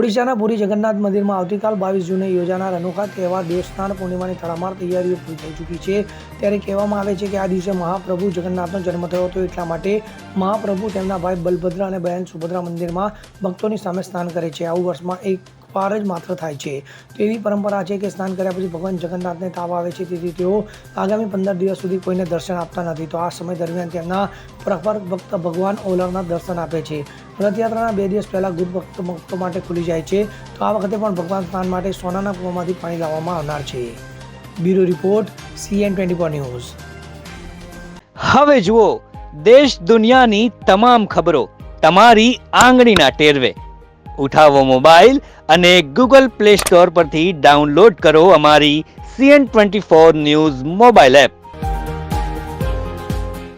ઓડિશાના પુરી જગન્નાથ મંદિરમાં આવતીકાલ બાવીસ જૂને યોજાનાર અનોખા તહેવાર દેવસ્નાન પૂર્ણિમાની તડામાર તૈયારીઓ પૂરી થઈ ચૂકી છે. ત્યારે કહેવામાં આવે છે કે આ દિવસે મહાપ્રભુ જગન્નાથનો જન્મ થયો હતો એટલા માટે મહાપ્રભુ તેમના ભાઈ બલભદ્ર અને બહેન સુભદ્રા મંદિરમાં ભક્તોની સામે સ્નાન કરે છે. આવું વર્ષમાં એક વાર જ માત્ર થાય છે. તો એવી પરંપરા છે કે સ્નાન કર્યા પછી ભગવાન જગન્નાથને તાવ આવે છે, તેથી તેઓ આગામી પંદર દિવસ સુધી કોઈને દર્શન આપતા નથી. તો આ સમય દરમિયાન તેમના પ્રખર ભક્ત ભગવાન ઓલરના દર્શન આપે છે. રથયાત્રાના બે દિવસ પહેલાં ગુરુ ભક્ત ભક્તો માટે ખુલી જાય છે. તો આ વખતે પણ ભગવાન સ્નાન માટે સોનાના કૂવામાંથી પાણી લાવવામાં આવનાર છે. Bureau report CN twenty four news. હવે જુઓ, દેશ દુનિયાની તમામ ખબરો તમારી આંગળીના ટેરવે. ઉઠાવો મોબાઈલ અને ગૂગલ પ્લે સ્ટોર પરથી ડાઉનલોડ કરો અમારી CN twenty four news mobile app.